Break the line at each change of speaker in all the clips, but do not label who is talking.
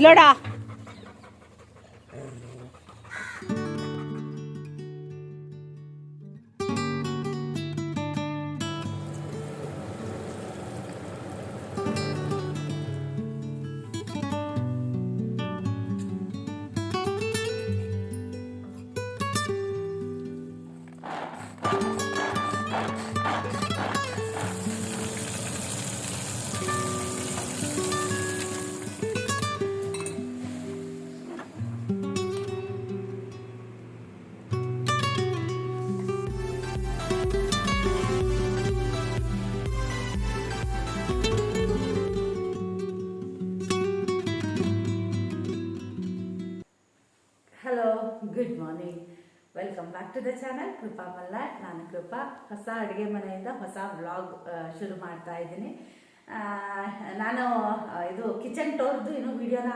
ಬಾ ಇಲ್ಲೋಡ
to the channel Krupa Malla ನಾನು ಕೃಪಾ. ಹೊಸ ಅಡುಗೆ ಮನೆಯಿಂದ ಹೊಸ ಬ್ಲಾಗ್ ಶುರು ಮಾಡ್ತಾ ಇದ್ದೀನಿ. ನಾನು ಇದು ಕಿಚನ್ ಟೋರ್ದು ಇನ್ನೂ ವಿಡಿಯೋನ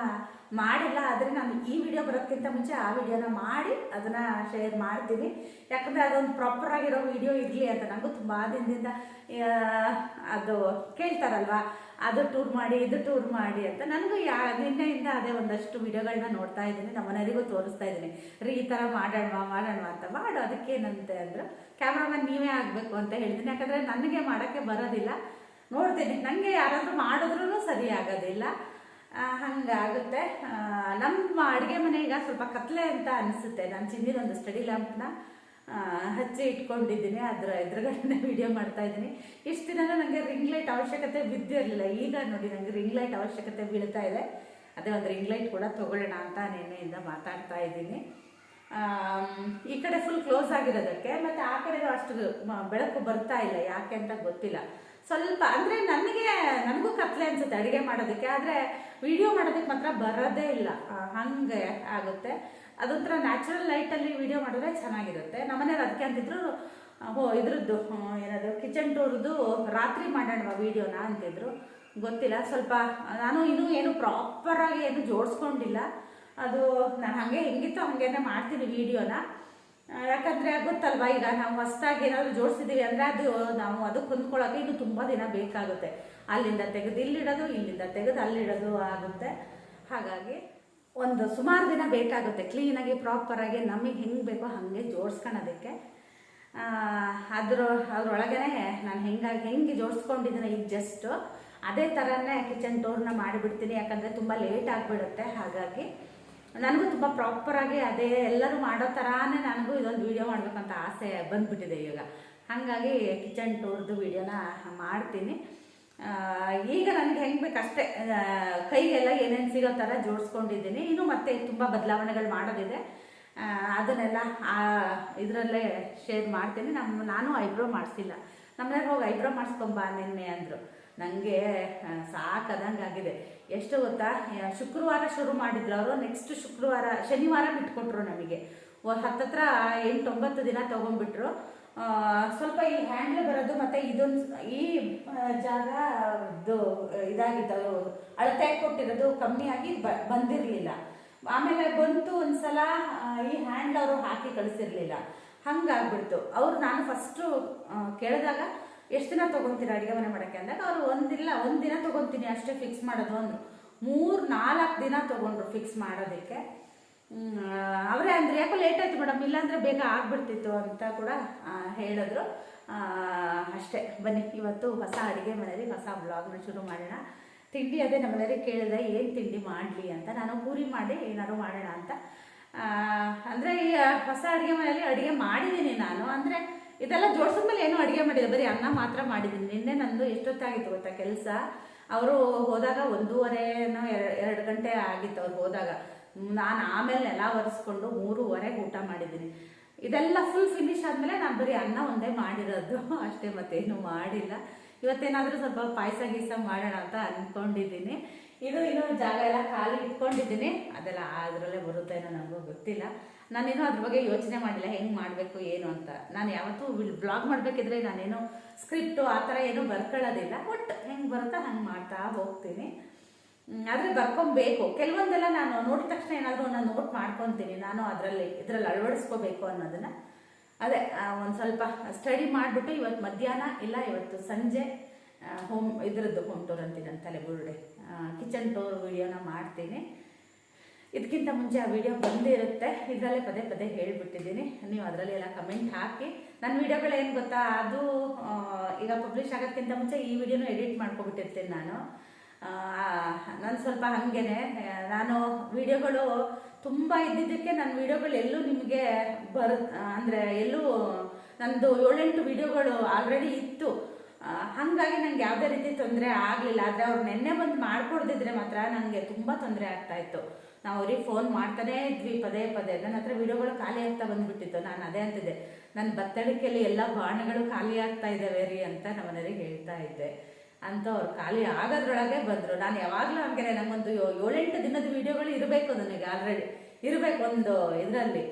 ಮಾಡಿಲ್ಲ. ಆದರೆ ನಾನು ಈ ವಿಡಿಯೋ ಬರೋದಕ್ಕಿಂತ ಮುಂಚೆ ಆ ವಿಡಿಯೋನ ಮಾಡಿ ಅದನ್ನು ಶೇರ್ ಮಾಡ್ತೀನಿ. ಯಾಕಂದರೆ ಅದೊಂದು ಪ್ರಾಪರ್ ಆಗಿರೋ ವಿಡಿಯೋ ಇರಲಿ ಅಂತ. ನನಗೂ ತುಂಬ ದಿನದಿಂದ ಅದು ಕೇಳ್ತಾರಲ್ವಾ? ಅದು ಟೂರ್ ಮಾಡಿ, ಇದು ಟೂರ್ ಮಾಡಿ ಅಂತ ನನಗೂ ಯಾ, ನಿನ್ನೆಯಿಂದ ಅದೇ ಒಂದಷ್ಟು ವಿಡಿಯೋಗಳನ್ನ ನೋಡ್ತಾ ಇದ್ದೀನಿ ನಮ್ಮ ಮನೆಯವರಿಗೂ ತೋರಿಸ್ತಾ ಇದ್ದೀನಿ. ರೀ, ಈ ಥರ ಮಾಡೋಣ ಮಾಡೋಣ ಅಂತ ಮಾಡು ಅದಕ್ಕೇನಂತೆ ಅಂದರು, ಕ್ಯಾಮ್ರಾಮನ್, ನೀವೇ ಆಗಬೇಕು ಅಂತ ಹೇಳ್ತೀನಿ ಯಾಕಂದರೆ ನನಗೆ ಮಾಡೋಕ್ಕೆ ಬರೋದಿಲ್ಲ. ನೋಡ್ತೀನಿ. ನನಗೆ ಯಾರಾದರೂ ಮಾಡಿದ್ರೂ ಸರಿ ಆಗೋದಿಲ್ಲ. ಹಾಗಾಗುತ್ತೆ. ನಮ್ಮ ಅಡುಗೆ ಮನೆ ಈಗ ಸ್ವಲ್ಪ ಕತ್ಲೆ ಅಂತ ಅನಿಸುತ್ತೆ. ನಾನು ಚಿನ್ನಿದೊಂದು ಸ್ಟಡಿ ಲ್ಯಾಂಪ್ನ ಹಚ್ಚಿ ಇಟ್ಕೊಂಡಿದ್ದೀನಿ. ಅದರ ಎದುರುಗಡೆ ವಿಡಿಯೋ ಮಾಡ್ತಾ ಇದ್ದೀನಿ. ಇಷ್ಟು ದಿನ ನನಗೆ ರಿಂಗ್ ಲೈಟ್ ಅವಶ್ಯಕತೆ ಬಿದ್ದಿರಲಿಲ್ಲ ಈಗ ನೋಡಿ ನನಗೆ ರಿಂಗ್ ಲೈಟ್ ಅವಶ್ಯಕತೆ ಬೀಳ್ತಾ ಇದೆ. ಅದೇ ಒಂದು ರಿಂಗ್ ಲೈಟ್ ಕೂಡ ತೊಗೊಳ್ಳೋಣ ಅಂತ ನೆನೆಯಿಂದ ಮಾತಾಡ್ತಾ ಇದ್ದೀನಿ. ಈ ಕಡೆ ಫುಲ್ ಕ್ಲೋಸ್ ಆಗಿರೋದಕ್ಕೆ, ಮತ್ತು ಆ ಕಡೆ ಅಷ್ಟು ಬೆಳಕು ಬರ್ತಾ ಇಲ್ಲ. ಯಾಕೆ ಅಂತ ಗೊತ್ತಿಲ್ಲ. ಸ್ವಲ್ಪ, ಅಂದರೆ ನನಗೆ, ನನಗೂ ಕತ್ಲೆ ಅನಿಸುತ್ತೆ ಅಡುಗೆ ಮಾಡೋದಕ್ಕೆ. ಆದರೆ ವಿಡಿಯೋ ಮಾಡೋದಕ್ಕೆ ಮಾತ್ರ ಬರೋದೇ ಇಲ್ಲ. ಹಂಗೆ ಆಗುತ್ತೆ. ಅದೊಂಥರ ನ್ಯಾಚುರಲ್ ಲೈಟಲ್ಲಿ ವಿಡಿಯೋ ಮಾಡಿದ್ರೆ ಚೆನ್ನಾಗಿರುತ್ತೆ. ನಮ್ಮನೇಲಿ ಅದಕ್ಕೆ ಅಂತಿದ್ರು ಹೋ, ಇದ್ರದ್ದು ಏನದು ಕಿಚನ್ ಟೂರ್ದು ರಾತ್ರಿ ಮಾಡೋಣ ವೀಡಿಯೋನ ಅಂತಿದ್ರು. ಗೊತ್ತಿಲ್ಲ, ಸ್ವಲ್ಪ, ನಾನು ಇನ್ನೂ ಏನು ಪ್ರಾಪರಾಗಿ ಏನು ಜೋಡಿಸ್ಕೊಂಡಿಲ್ಲ. ಅದು ನಾನು ಹಾಗೆ ಹೆಂಗಿತ್ತು, ಹಾಗೇನೆ ಮಾಡ್ತೀನಿ ವೀಡಿಯೋನ ಯಾಕಂದರೆ ಗೊತ್ತಲ್ವಾ, ಈಗ ನಾವು ಹೊಸ್ದಾಗಿ ಏನಾದರೂ ಜೋಡಿಸಿದ್ದೀವಿ ಅಂದರೆ ಅದು ನಾವು ಅದಕ್ಕೆ ಹೊಂದ್ಕೊಳ್ಳೋಕೆ ಇನ್ನು ತುಂಬ ದಿನ ಬೇಕಾಗುತ್ತೆ. ಅಲ್ಲಿಂದ ತೆಗೆದು ಇಲ್ಲಿಡೋದು, ಇಲ್ಲಿಂದ ತೆಗೆದು ಅಲ್ಲಿಡೋದು ಆಗುತ್ತೆ. ಹಾಗಾಗಿ ಒಂದು ಸುಮಾರು ದಿನ ಬೇಕಾಗುತ್ತೆ. ಕ್ಲೀನಾಗಿ ಪ್ರಾಪರಾಗಿ ನಮಗೆ ಹೆಂಗೆ ಬೇಕೋ ಹಾಗೆ ಜೋಡಿಸ್ಕೊಳೋದಕ್ಕೆ ಅದ್ರ ಅದ್ರೊಳಗೇ ನಾನು ಹೆಂಗಾಗಿ ಹೆಂಗೆ ಜೋಡಿಸ್ಕೊಂಡಿದ್ದೀನಿ ಈಗ ಜಸ್ಟು ಅದೇ ಥರನೇ ಕಿಚನ್ ಟೂರ್ನ ಮಾಡಿಬಿಡ್ತೀನಿ. ಯಾಕಂದರೆ ತುಂಬ ಲೇಟ್ ಆಗಿಬಿಡುತ್ತೆ. ಹಾಗಾಗಿ ನನಗೂ ತುಂಬ ಪ್ರಾಪರಾಗಿ ಅದೇ ಎಲ್ಲರೂ ಮಾಡೋ ಥರಾನೇ ನನಗೂ ಇದೊಂದು ವಿಡಿಯೋ ಮಾಡಬೇಕಂತ ಆಸೆ ಬಂದುಬಿಟ್ಟಿದೆ ಈಗ. ಹಾಗಾಗಿ ಕಿಚನ್ ಟೂರ್ದು ವೀಡಿಯೋನ ಮಾಡ್ತೀನಿ. ಈಗ ನನಗೆ ಹೆಂಗೆ ಬೇಕಷ್ಟೇ ಕೈಗೆಲ್ಲ ಏನೇನು ಸಿಗೋ ಥರ ಜೋಡಿಸ್ಕೊಂಡಿದ್ದೀನಿ. ಇನ್ನೂ ಮತ್ತೆ ತುಂಬ ಬದಲಾವಣೆಗಳು ಮಾಡೋದಿದೆ. ಅದನ್ನೆಲ್ಲ ಇದರಲ್ಲೇ ಶೇರ್ ಮಾಡ್ತೀನಿ. ನಮ್ಮ ನಾನು ಐಬ್ರೋ ಮಾಡಿಸಿಲ್ಲ. ನಮ್ಮನೇಲಿ ಹೋಗಿ ಐಬ್ರೋ ಮಾಡಿಸ್ಕೊಂಬ ನಿನ್ನೆ ಅಂದರು. ನನಗೆ ಸಾಕದಂಗೆ ಆಗಿದೆ. ಎಷ್ಟು ಗೊತ್ತಾ? ಶುಕ್ರವಾರ ಶುರು ಮಾಡಿದ್ರು ಅವರು. ನೆಕ್ಸ್ಟ್ ಶುಕ್ರವಾರ, ಶನಿವಾರ ಬಿಟ್ಕೊಟ್ರು ನಮಗೆ. ಹತ್ತತ್ರ ಎಂಟು ಒಂಬತ್ತು ದಿನ ತೊಗೊಂಡ್ಬಿಟ್ರು ಸ್ವಲ್ಪ ಈ ಹ್ಯಾಂಡಲ್ ಬರೋದು ಮತ್ತೆ ಇದೊಂದು ಈ ಆ, ಜಾಗ ಇದು ಇದಾಗಿತ್ತು ಅಳತೆ ಕೊಟ್ಟಿರೋದು ಕಮ್ಮಿಯಾಗಿ ಬಂದಿರಲಿಲ್ಲ. ಆಮೇಲೆ ಬಂತು ಒಂದ್ಸಲ ಈ ಹ್ಯಾಂಡ್ಲ್ ಅವರು ಹಾಕಿ ಕಳಿಸಿರ್ಲಿಲ್ಲ. ಹಂಗಾಗ್ಬಿಡ್ತು. ಅವ್ರು ನಾನು ಫಸ್ಟು ಕೇಳಿದಾಗ ಎಷ್ಟು ದಿನ ತೊಗೊತೀರಾ ಅಡುಗೆ ಮನೆ ಮಾಡೋಕ್ಕೆ? ಅಂದಾಗ ಅವರು ಒಂದಿಲ್ಲ ಒಂದು ದಿನ ತೊಗೊತೀನಿ ಅಷ್ಟೇ ಫಿಕ್ಸ್ ಮಾಡೋದು ಅಂದರು. ಮೂರು ನಾಲ್ಕು ದಿನ ತೊಗೊಂಡ್ರು ಫಿಕ್ಸ್ ಮಾಡೋದಕ್ಕೆ. ಅವರೇ ಅಂದ್ರೆ ಯಾಕೋ ಲೇಟ್ ಆಯ್ತು ಮೇಡಮ್ ಇಲ್ಲಾಂದ್ರೆ ಬೇಗ ಆಗ್ಬಿಡ್ತಿತ್ತು ಅಂತ ಕೂಡ ಹೇಳಿದ್ರು. ಅಷ್ಟೇ. ಬನ್ನಿ, ಇವತ್ತು ಹೊಸ ಅಡುಗೆ ಮನೆಯಲ್ಲಿ ಹೊಸ ಬ್ಲಾಗ್ನ ಶುರು ಮಾಡೋಣ. ತಿಂಡಿ ಅದೇ ನಮ್ಮನೇಲಿ ಕೇಳಿದೆ ಏನು ತಿಂಡಿ ಮಾಡಲಿ ಅಂತ. ನಾನು ಪೂರಿ ಮಾಡಿ ಏನಾದ್ರು ಮಾಡೋಣ ಅಂತ. ಅಂದರೆ ಈ ಹೊಸ ಅಡುಗೆ ಮನೆಯಲ್ಲಿ ಅಡುಗೆ ಮಾಡಿದ್ದೀನಿ ನಾನು. ಅಂದ್ರೆ ಇದೆಲ್ಲ ಜೋಡಿಸಿದ್ಮೇಲೆ ಏನು ಅಡುಗೆ ಮಾಡಿಲ್ಲ. ಬರೀ ಅನ್ನ ಮಾತ್ರ ಮಾಡಿದ್ದೀನಿ. ನಿನ್ನೆ ನಂದು ಎಷ್ಟೊತ್ತಾಗಿತ್ತು ಗೊತ್ತಾ? ಕೆಲಸ. ಅವರು ಹೋದಾಗ ಒಂದೂವರೆನೋ ಎರಡು ಗಂಟೆ ಆಗಿತ್ತು ಅವ್ರು ಹೋದಾಗ. ನಾನು ಆಮೇಲೆ ನೆಲ ಒರೆಸ್ಕೊಂಡು ಮೂರುವರೆಗೆ ಊಟ ಮಾಡಿದ್ದೀನಿ. ಇದೆಲ್ಲ ಫುಲ್ ಫಿನಿಶ್ ಆದಮೇಲೆ ನಾನು ಬರೀ ಅನ್ನ ಒಂದೇ ಮಾಡಿರೋದು. ಅಷ್ಟೇ ಮತ್ತೇನು ಮಾಡಿಲ್ಲ. ಇವತ್ತೇನಾದರೂ ಸ್ವಲ್ಪ ಪಾಯಸ ಗೀಸ ಮಾಡೋಣ ಅಂತ ಅಂದ್ಕೊಂಡಿದ್ದೀನಿ ಇದು ಇನ್ನೂ ಜಾಗ ಎಲ್ಲ ಖಾಲಿ ಇಟ್ಕೊಂಡಿದ್ದೀನಿ. ಅದೆಲ್ಲ ಅದರಲ್ಲೇ ಬರುತ್ತೇನೋ ನನಗೂ ಗೊತ್ತಿಲ್ಲ. ನಾನೇನು ಅದ್ರ ಬಗ್ಗೆ ಯೋಚನೆ ಮಾಡಿಲ್ಲ. ಹೆಂಗೆ ಮಾಡಬೇಕು, ಏನು ಅಂತ. ನಾನು ಯಾವತ್ತೂ ಬ್ಲಾಗ್ ಮಾಡಬೇಕಿದ್ರೆ ನಾನೇನು ಸ್ಕ್ರಿಪ್ಟು ಆ ಥರ ಏನೂ ಬರ್ಕೊಳ್ಳೋದಿಲ್ಲ. ಬಟ್ ಹೆಂಗೆ ಬರುತ್ತೋ ಹಂಗೆ ಮಾಡ್ತಾ ಹೋಗ್ತೀನಿ. ಆದ್ರೆ ಬರ್ಕೊಬೇಕು. ಕೆಲವೊಂದೆಲ್ಲ ನಾನು ನೋಡಿದ ತಕ್ಷಣ ಏನಾದರೂ ನಾನು ನೋಟ್ ಮಾಡ್ಕೊತೀನಿ. ನಾನು ಅದರಲ್ಲಿ, ಇದರಲ್ಲಿ ಅಳವಡಿಸ್ಕೋಬೇಕು ಅನ್ನೋದನ್ನ. ಅದೇ ಒಂದು ಸ್ವಲ್ಪ ಸ್ಟಡಿ ಮಾಡಿಬಿಟ್ಟು ಇವತ್ತು ಮಧ್ಯಾಹ್ನ ಇಲ್ಲ, ಇವತ್ತು ಸಂಜೆ ಹೋಮ್ ಇದರದ್ದು ಹೋಮ್ ಟೂರ್ ಅಂತೀನಿ ಬುರುಡೆ ಕಿಚನ್ ಟೂರ್ ವಿಡಿಯೋನ ಮಾಡ್ತೀನಿ. ಇದಕ್ಕಿಂತ ಮುಂಚೆ ಆ ವಿಡಿಯೋ ಬಂದಿರುತ್ತೆ. ಇದರಲ್ಲೇ ಪದೇ ಪದೇ ಹೇಳಿಬಿಟ್ಟಿದ್ದೀನಿ. ನೀವು ಅದರಲ್ಲಿ ಎಲ್ಲ ಕಮೆಂಟ್ ಹಾಕಿ. ನನ್ನ ವಿಡಿಯೋಗಳು ಏನು ಗೊತ್ತಾ? ಅದು ಈಗ ಪಬ್ಲಿಷ್ ಆಗೋದಕ್ಕಿಂತ ಮುಂಚೆ ಈ ವಿಡಿಯೋನ ಎಡಿಟ್ ಮಾಡ್ಕೊಬಿಟ್ಟಿರ್ತೀನಿ ನಾನು. ನಾನು ಸ್ವಲ್ಪ ಹಾಗೇನೆ. ನಾನು ವಿಡಿಯೋಗಳು ತುಂಬ ಇದ್ದಿದ್ದಕ್ಕೆ ನನ್ನ ವಿಡಿಯೋಗಳು ಎಲ್ಲೂ ನಿಮಗೆ ಬರ, ಅಂದರೆ ಎಲ್ಲೂ ನನ್ನದು ಏಳೆಂಟು ವಿಡಿಯೋಗಳು ಆಲ್ರೆಡಿ ಇತ್ತು. ಹಾಗಾಗಿ ನನಗೆ ಯಾವುದೇ ರೀತಿ ತೊಂದರೆ ಆಗಲಿಲ್ಲ. ಆದರೆ ಅವ್ರು ನೆನ್ನೆ ಬಂದು ಮಾಡಿಕೊಡ್ದಿದ್ರೆ ಮಾತ್ರ ನನಗೆ ತುಂಬ ತೊಂದರೆ ಆಗ್ತಾಯಿತ್ತು ನಾವು ಅವ್ರಿಗೆ ಫೋನ್ ಮಾಡ್ತಾನೇ ಇದ್ವಿ, ಪದೇ ಪದೇ. ನನ್ನ ಹತ್ರ ವಿಡಿಯೋಗಳು ಖಾಲಿ ಆಗ್ತಾ ಬಂದ್ಬಿಟ್ಟಿತ್ತು. ನಾನು ಅದೇ ಅಂತಿದ್ದೆ. ನನ್ನ ಬತ್ತಡಿಕೆಯಲ್ಲಿ ಎಲ್ಲ ಬಾಣಗಳು ಖಾಲಿ ಆಗ್ತಾ ಇದ್ದಾವೆ ರೀ ಅಂತ ನಮ್ಮ ಮನೆಯವ್ರಿಗೆ ಹೇಳ್ತಾ ಇದ್ದೆ. ಅಂತ ಅವ್ರು ಖಾಲಿ ಆಗೋದ್ರೊಳಗೆ ಬಂದರು. ನಾನು ಯಾವಾಗಲೂ ಹಂಗೆ ನಂಗೊಂದು ಏಳೆಂಟು ದಿನದ ವಿಡಿಯೋಗಳು ಇರಬೇಕು ನನಗೆ ಆಲ್ರೆಡಿ ಇರಬೇಕು ಒಂದು ಇದರಲ್ಲಿ.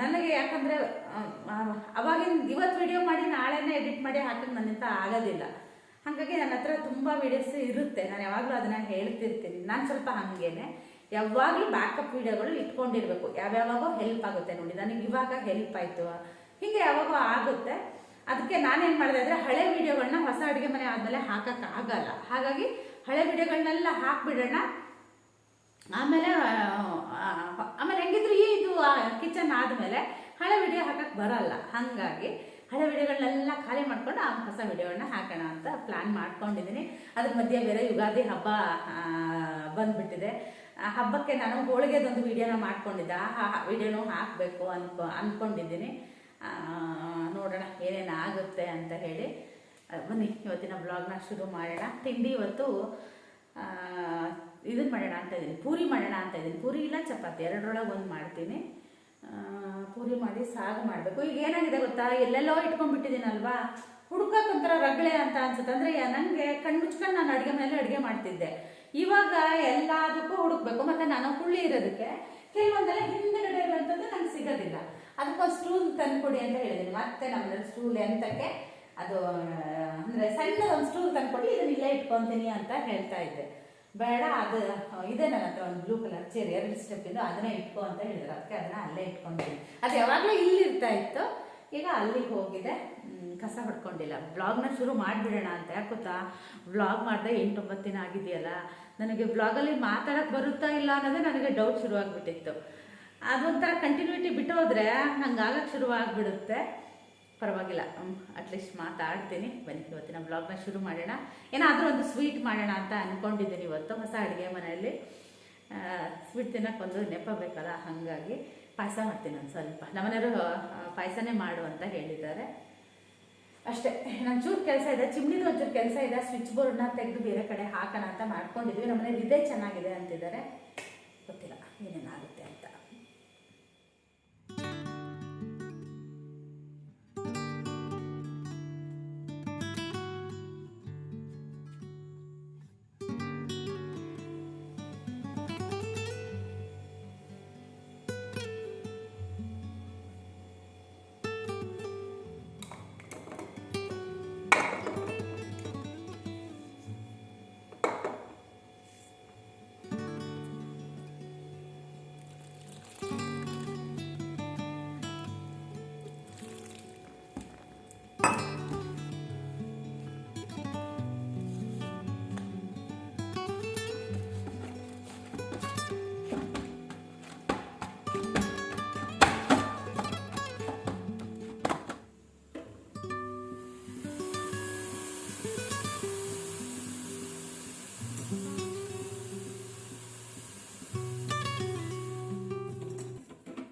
ನನಗೆ ಯಾಕಂದರೆ ಅವಾಗಿನ ಇವತ್ತು ವಿಡಿಯೋ ಮಾಡಿ ನಾಳೆನೇ ಎಡಿಟ್ ಮಾಡಿ ಹಾಕಕ್ಕೆ ನನ್ನಿಂದ ಆಗೋದಿಲ್ಲ. ಹಾಗಾಗಿ ನನ್ನ ಹತ್ರ ತುಂಬ ವೀಡಿಯೋಸ್ ಇರುತ್ತೆ. ನಾನು ಯಾವಾಗಲೂ ಅದನ್ನು ಹೇಳ್ತಿರ್ತೀನಿ. ನಾನು ಸ್ವಲ್ಪ ಹಾಗೇನೆ. ಯಾವಾಗಲೂ ಬ್ಯಾಕಪ್ ವೀಡಿಯೋಗಳು ಇಟ್ಕೊಂಡಿರಬೇಕು. ಯಾವ್ಯಾವಾಗೋ ಹೆಲ್ಪ್ ಆಗುತ್ತೆ ನೋಡಿ. ನನಗೆ ಇವಾಗ ಹೆಲ್ಪ್ ಆಯಿತು. ಹೀಗೆ ಯಾವಾಗೋ ಆಗುತ್ತೆ. ಅದಕ್ಕೆ ನಾನೇನು ಮಾಡಿದೆ ಅಂದರೆ ಹಳೆ ವೀಡಿಯೋಗಳನ್ನ ಹೊಸ ಅಡುಗೆ ಮನೆ ಆದಮೇಲೆ ಹಾಕೋಕ್ಕಾಗಲ್ಲ ಹಾಗಾಗಿ ಹಳೆ ವೀಡಿಯೋಗಳನ್ನೆಲ್ಲ ಹಾಕ್ಬಿಡೋಣ. ಆಮೇಲೆ ಆಮೇಲೆ ಹೆಂಗಿದ್ರು ಈ ಇದು ಕಿಚನ್ ಆದಮೇಲೆ ಹಳೆ ವಿಡಿಯೋ ಹಾಕಕ್ಕೆ ಬರಲ್ಲ. ಹಾಗಾಗಿ ಹಳೆ ವಿಡಿಯೋಗಳನ್ನೆಲ್ಲ ಖಾಲಿ ಮಾಡ್ಕೊಂಡು ಆ ಹೊಸ ವಿಡಿಯೋಗಳನ್ನ ಹಾಕೋಣ ಅಂತ ಪ್ಲ್ಯಾನ್ ಮಾಡ್ಕೊಂಡಿದ್ದೀನಿ ಅದ್ರ ಮಧ್ಯೆ ಬೇರೆ ಯುಗಾದಿ ಹಬ್ಬ ಬಂದುಬಿಟ್ಟಿದೆ. ಹಬ್ಬಕ್ಕೆ ನಾನು ಹೋಳಿಗೆದೊಂದು ವಿಡಿಯೋನ ಮಾಡ್ಕೊಂಡಿದ್ದೆ. ಆ ವಿಡಿಯೋನೂ ಹಾಕಬೇಕು ಅನ್ಕೊ ಅಂದ್ಕೊಂಡಿದ್ದೀನಿ ನೋಡೋಣ ಏನೇನು ಆಗುತ್ತೆ ಅಂತ ಹೇಳಿ. ಬನ್ನಿ, ಇವತ್ತಿನ ಬ್ಲಾಗ್ನ ಶುರು ಮಾಡೋಣ. ತಿಂಡಿ ಇವತ್ತು ಇದನ್ನ ಮಾಡೋಣ ಅಂತ ಇದ್ದೀನಿ ಪೂರಿ ಮಾಡೋಣ ಅಂತ ಇದ್ದೀನಿ ಪೂರಿ ಇಲ್ಲ, ಚಪಾತಿ. ಎರಡರೊಳಗೆ ಒಂದು ಮಾಡ್ತೀನಿ. ಪೂರಿ ಮಾಡಿ ಸಾಗು ಮಾಡಬೇಕು. ಈಗ ಏನಾಗಿದೆ ಗೊತ್ತಾ? ಎಲ್ಲೆಲ್ಲೋ ಇಟ್ಕೊಂಡ್ಬಿಟ್ಟಿದ್ದೀನಲ್ವಾ? ಹುಡ್ಕಕ್ಕೆ ಒಂಥರ ರಗಳೆ ಅಂತ ಅನ್ಸುತ್ತೆ. ಅಂದರೆ ನನಗೆ ಕಣ್ಣು ಮುಚ್ಕೊಂಡು ನಾನು ಅಡುಗೆ ಮೇಲೆ ಅಡುಗೆ ಮಾಡ್ತಿದ್ದೆ. ಇವಾಗ ಎಲ್ಲದಕ್ಕೂ ಹುಡುಕ್ಬೇಕು. ಮತ್ತು ನಾನು ಹುಳ್ಳಿ ಇರೋದಕ್ಕೆ, ಕೆಲವೊಂದೆಲ್ಲ ಅದಕ್ಕೊಂದು ಸ್ಟೂಲ್ ತಂದ್ಕೊಡಿ ಅಂತ ಹೇಳಿದ್ರು ಮತ್ತೆ ನಮ್ಮಲ್ಲಿ ಸ್ಟೂಲ್ ಎಂತಕ್ಕೆ? ಅದು ಅಂದರೆ ಸಣ್ಣ ಒಂದು ಸ್ಟೂಲ್ ತಂದ್ಕೊಡಿ, ಇದನ್ನ ಇಲ್ಲೇ ಇಟ್ಕೊತೀನಿ ಅಂತ ಹೇಳ್ತಾ ಇದ್ದೆ. ಬೇಡ, ಅದು, ಇದೆ ನನ್ನ ಹತ್ರ ಒಂದು ಬ್ಲೂ ಕಲರ್ ಚೇರ್ ಎರಡು ಸ್ಟೆಪ್ಪಿಂದು ಅದನ್ನೇ ಇಟ್ಕೊ ಅಂತ ಹೇಳಿದ್ರು. ಅದಕ್ಕೆ ಅದನ್ನ ಅಲ್ಲೇ ಇಟ್ಕೊಂತೀನಿ. ಅದು ಯಾವಾಗಲೂ ಇಲ್ಲಿ ಇರ್ತಾ ಇತ್ತು. ಈಗ ಅಲ್ಲಿಗೆ ಹೋಗಿದೆ. ಕಸ ಹೊಡ್ಕೊಂಡಿಲ್ಲ. ಬ್ಲಾಗ್ನ ಶುರು ಮಾಡಿಬಿಡೋಣ ಅಂತ. ಯಾಕೆ ಗೊತ್ತಾ? ವ್ಲಾಗ್ ಮಾಡಿದೆ ಎಂಟೊಂಬತ್ತು ದಿನ ಆಗಿದೆಯಲ್ಲ. ನನಗೆ ಬ್ಲಾಗಲ್ಲಿ ಮಾತಾಡೋಕ್ಕೆ ಬರುತ್ತಾ ಇಲ್ಲ ಅನ್ನೋದೇ ನನಗೆ ಡೌಟ್ ಶುರುವಾಗ್ಬಿಟ್ಟಿತ್ತು. ಅದೊಂಥರ ಕಂಟಿನ್ಯೂಟಿ ಬಿಟ್ಟು ಹೋದರೆ ಹಂಗಾಗಕ್ಕೆ ಶುರುವಾಗ್ಬಿಡುತ್ತೆ. ಪರವಾಗಿಲ್ಲ ಅಟ್ಲೀಸ್ಟ್ ಮಾತಾಡ್ತೀನಿ. ಬನ್ನಿ, ಇವತ್ತಿನ ಬ್ಲಾಗ್ನ ಶುರು ಮಾಡೋಣ. ಏನಾದರೂ ಒಂದು ಸ್ವೀಟ್ ಮಾಡೋಣ ಅಂತ ಅಂದ್ಕೊಂಡಿದ್ದೀನಿ ಇವತ್ತು, ಹೊಸ ಅಡುಗೆ ಮನೆಯಲ್ಲಿ. ಸ್ವೀಟ್ ತಿನ್ನೋಕೆ ಒಂದು ನೆಪ ಬೇಕಲ್ಲ, ಹಾಗಾಗಿ ಪಾಯಸ ಮಾಡ್ತೀನಿ ಒಂದು ಸ್ವಲ್ಪ. ನಮ್ಮನೆಯವರು ಪಾಯಸನೇ ಮಾಡು ಅಂತ ಹೇಳಿದ್ದಾರೆ. ಅಷ್ಟೇ ಚೂರು ಕೆಲಸ ಇದೆ, ಚಿಮ್ನಿದು ಒಂಚೂರು ಕೆಲಸ ಇದೆ ಸ್ವಿಚ್ ಬೋರ್ಡ್ನ ತೆಗೆದು ಬೇರೆ ಕಡೆ ಹಾಕೋಣ ಅಂತ ಮಾಡ್ಕೊಂಡಿದ್ವಿ. ನಮ್ಮನೇಲಿ ಇದೇ ಚೆನ್ನಾಗಿದೆ ಅಂತಿದ್ದಾರೆ. ಗೊತ್ತಿಲ್ಲ ಏನೇನಾಗುತ್ತೆ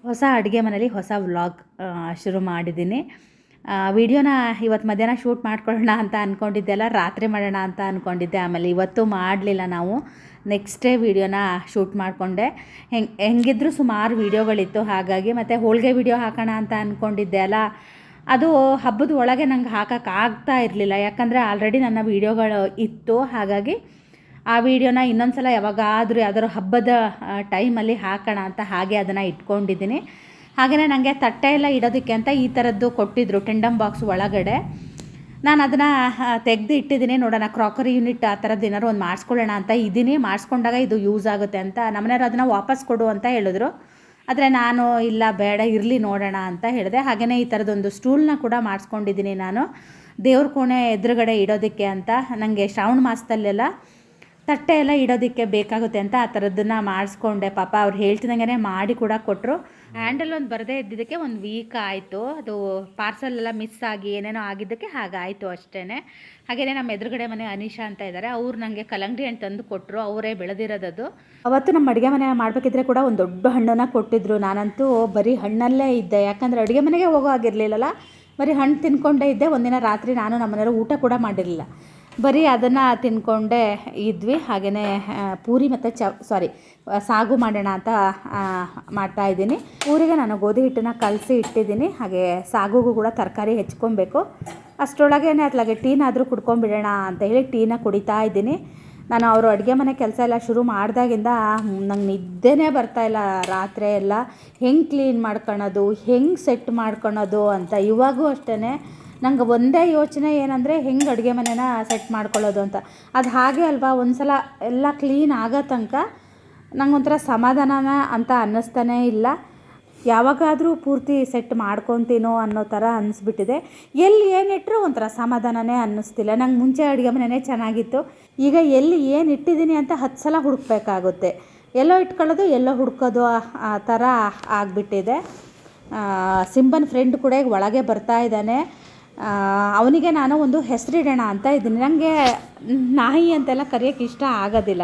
ಹೊಸ ಅಡುಗೆ ಮನೇಲಿ ಹೊಸ ವ್ಲಾಗ್ ಶುರು ಮಾಡಿದ್ದೀನಿ. ವಿಡಿಯೋನ ಇವತ್ತು ಮಧ್ಯಾಹ್ನ ಶೂಟ್ ಮಾಡ್ಕೊಳ್ಳೋಣ ಅಂತ ಅಂದ್ಕೊಂಡಿದ್ದೆಲ್ಲ ರಾತ್ರಿ ಮಾಡೋಣ ಅಂತ ಅಂದ್ಕೊಂಡಿದ್ದೆ ಆಮೇಲೆ ಇವತ್ತು ಮಾಡಲಿಲ್ಲ ನಾವು. ನೆಕ್ಸ್ಟ್ ಡೇ ವಿಡಿಯೋನ ಶೂಟ್ ಮಾಡಿಕೊಂಡೆ. ಹೆಂಗೆ, ಹೆಂಗಿದ್ರು ಸುಮಾರು ವೀಡಿಯೋಗಳಿತ್ತು, ಹಾಗಾಗಿ ಮತ್ತು ಹೋಳಿಗೆ ವಿಡಿಯೋ ಹಾಕೋಣ ಅಂತ ಅಂದ್ಕೊಂಡಿದ್ದೆ ಅಲ್ಲ. ಅದು ಹಬ್ಬದ ಒಳಗೆ ನಂಗೆ ಹಾಕೋಕ್ಕಾಗ್ತಾ ಇರಲಿಲ್ಲ, ಯಾಕಂದರೆ ಆಲ್ರೆಡಿ ನನ್ನ ವೀಡಿಯೋಗಳು ಇತ್ತು, ಹಾಗಾಗಿ ಆ ವಿಡಿಯೋನ ಇನ್ನೊಂದು ಸಲ ಯಾವಾಗಾದರೂ ಯಾವ್ದಾದ್ರು ಹಬ್ಬದ ಟೈಮಲ್ಲಿ ಹಾಕೋಣ ಅಂತ ಹಾಗೆ ಅದನ್ನು ಇಟ್ಕೊಂಡಿದ್ದೀನಿ. ಹಾಗೆಯೇ ನನಗೆ ತಟ್ಟೆ ಎಲ್ಲ ಇಡೋದಕ್ಕೆ ಅಂತ ಈ ಥರದ್ದು ಕೊಟ್ಟಿದ್ದರು ಟೆಂಡಮ್ ಬಾಕ್ಸ್ ಒಳಗಡೆ. ನಾನು ಅದನ್ನು ತೆಗೆದು ಇಟ್ಟಿದ್ದೀನಿ. ನೋಡೋಣ, ಕ್ರಾಕರಿ ಯೂನಿಟ್ ಆ ಥರದ್ದು ಏನಾದ್ರು ಒಂದು ಮಾಡಿಸ್ಕೊಳ್ಳೋಣ ಅಂತ ಇದ್ದೀನಿ. ಮಾಡಿಸ್ಕೊಂಡಾಗ ಇದು ಯೂಸ್ ಆಗುತ್ತೆ ಅಂತ ನಮ್ಮನೆಯವ್ರು ಅದನ್ನು ವಾಪಸ್ ಕೊಡು ಅಂತ ಹೇಳಿದ್ರು. ಆದರೆ ನಾನು ಇಲ್ಲ, ಬೇಡ, ಇರಲಿ ನೋಡೋಣ ಅಂತ ಹೇಳಿದೆ. ಹಾಗೆಯೇ ಈ ಥರದೊಂದು ಸ್ಟೂಲ್ನ ಕೂಡ ಮಾಡಿಸ್ಕೊಂಡಿದ್ದೀನಿ ನಾನು. ದೇವ್ರ ಕೋಣೆ ಎದುರುಗಡೆ ಇಡೋದಕ್ಕೆ ಅಂತ. ನನಗೆ ಶ್ರಾವಣ ಮಾಸದಲ್ಲೆಲ್ಲ ತಟ್ಟೆ ಎಲ್ಲ ಇಡೋದಕ್ಕೆ ಬೇಕಾಗುತ್ತೆ ಅಂತ ಆ ಥರದ್ದನ್ನು ಮಾಡಿಸ್ಕೊಂಡೆ. ಪಾಪ ಅವ್ರು ಹೇಳ್ತಿದ್ದಂಗೆ ಮಾಡಿ ಕೂಡ ಕೊಟ್ಟರು ಹ್ಯಾಂಡಲ್ ಒಂದು ಬರದೇ ಇದ್ದಿದ್ದಕ್ಕೆ ಒಂದು ವೀಕ್ ಆಯಿತು. ಅದು ಪಾರ್ಸಲ್ ಎಲ್ಲ ಮಿಸ್ ಆಗಿ ಏನೇನೋ ಆಗಿದ್ದಕ್ಕೆ ಹಾಗಾಯಿತು ಅಷ್ಟೇ ಹಾಗೆಯೇ ನಮ್ಮ ಎದುರುಗಡೆ ಮನೆ ಅನಿಶಾ ಅಂತ ಇದ್ದಾರೆ ಅವ್ರು ನನಗೆ ಕಲಂಗಡಿ ಹಣ್ಣು ತಂದು ಕೊಟ್ಟರು ಅವರೇ ಬೆಳೆದಿರೋದದು ಅವತ್ತು ನಮ್ಮ ಅಡುಗೆ ಮನೆ ಮಾಡಬೇಕಿದ್ರೆ ಕೂಡ ಒಂದು ದೊಡ್ಡ ಹಣ್ಣನ್ನು ಕೊಟ್ಟಿದ್ರು. ನಾನಂತೂ ಬರೀ ಹಣ್ಣಲ್ಲೇ ಇದ್ದೆ. ಯಾಕಂದರೆ ಅಡುಗೆ ಮನೆಗೆ ಹೋಗೋ ಆಗಿರಲಿಲ್ಲಲ್ಲ ಬರೀ ಹಣ್ಣು ತಿನ್ಕೊಂಡೇ ಇದ್ದೆ. ಒಂದಿನ ರಾತ್ರಿ ನಾನು ನಮ್ಮ ಮನೆಯವರು ಊಟ ಕೂಡ ಮಾಡಿರಲಿಲ್ಲ. ಬರೀ ಅದನ್ನು ತಿನ್ಕೊಂಡೇ ಇದ್ವಿ. ಹಾಗೆಯೇ ಪೂರಿ ಮತ್ತು ಚ ಸಾರಿ ಸಾಗು ಮಾಡೋಣ ಅಂತ ಮಾಡ್ತಾ ಇದ್ದೀನಿ. ಪೂರಿಗೆ ನಾನು ಗೋಧಿ ಹಿಟ್ಟನ್ನು ಕಲಸಿ ಇಟ್ಟಿದ್ದೀನಿ. ಹಾಗೆ ಸಾಗುಗೂ ಕೂಡ ತರಕಾರಿ ಹೆಚ್ಕೊಬೇಕು. ಅಷ್ಟರೊಳಗೇನೆ ಅತ್ಲಾಗೆ ಟೀನಾದರೂ ಕುಡ್ಕೊಂಬಿಡೋಣ ಅಂತ ಹೇಳಿ ಟೀನ ಕುಡಿತಾ ಇದ್ದೀನಿ. ನಾನು ಅವರು ಅಡುಗೆ ಮನೆ ಕೆಲಸ ಎಲ್ಲ ಶುರು ಮಾಡಿದಾಗಿಂದ ನಂಗೆ ನಿದ್ದೆನೇ ಬರ್ತಾ ಇಲ್ಲ, ರಾತ್ರಿ ಎಲ್ಲ. ಹೆಂಗೆ ಕ್ಲೀನ್ ಮಾಡ್ಕೊಳೋದು, ಹೆಂಗೆ ಸೆಟ್ ಮಾಡ್ಕೊಳೋದು ಅಂತ ಇವಾಗೂ ಅಷ್ಟೇ ನಂಗೆ ಒಂದೇ ಯೋಚನೆ ಏನಂದರೆ ಹೆಂಗೆ ಅಡುಗೆ ಮನೆನ ಸೆಟ್ ಮಾಡ್ಕೊಳ್ಳೋದು ಅಂತ. ಅದು ಹಾಗೆ ಅಲ್ವಾ ಒಂದು ಸಲ ಎಲ್ಲ ಕ್ಲೀನ್ ಆಗೋ ತನಕ ನಂಗೊಂಥರ ಸಮಾಧಾನನ ಅಂತ ಅನ್ನಿಸ್ತಾನೇ ಇಲ್ಲ. ಯಾವಾಗಾದರೂ ಪೂರ್ತಿ ಸೆಟ್ ಮಾಡ್ಕೊತೀನೋ ಅನ್ನೋ ಥರ ಅನ್ನಿಸ್ಬಿಟ್ಟಿದೆ. ಎಲ್ಲಿ ಏನಿಟ್ಟರೂ ಒಂಥರ ಸಮಾಧಾನನೇ ಅನ್ನಿಸ್ತಿಲ್ಲ. ನಂಗೆ ಮುಂಚೆ ಅಡುಗೆ ಮನೆಯೇ ಚೆನ್ನಾಗಿತ್ತು. ಈಗ ಎಲ್ಲಿ ಏನು ಇಟ್ಟಿದ್ದೀನಿ ಅಂತ ಹತ್ತು ಸಲ ಹುಡುಕ್ಬೇಕಾಗುತ್ತೆ. ಎಲ್ಲೋ ಇಟ್ಕೊಳ್ಳೋದು, ಎಲ್ಲೋ ಹುಡ್ಕೋದು ಆ- ಥರ ಆಗಿಬಿಟ್ಟಿದೆ. ಸಿಂಬನ್ ಫ್ರೆಂಡ್ ಕೂಡ ಈಗ ಒಳಗೆ ಬರ್ತಾ ಇದ್ದಾನೆ. ಅವನಿಗೆ ನಾನು ಒಂದು ಹೆಸರಿಡೋಣ ಅಂತ ಇದ್ದೀನಿ. ನನಗೆ ನಾಯಿ ಅಂತೆಲ್ಲ ಕರೆಯೋಕ್ಕೆ ಇಷ್ಟ ಆಗೋದಿಲ್ಲ.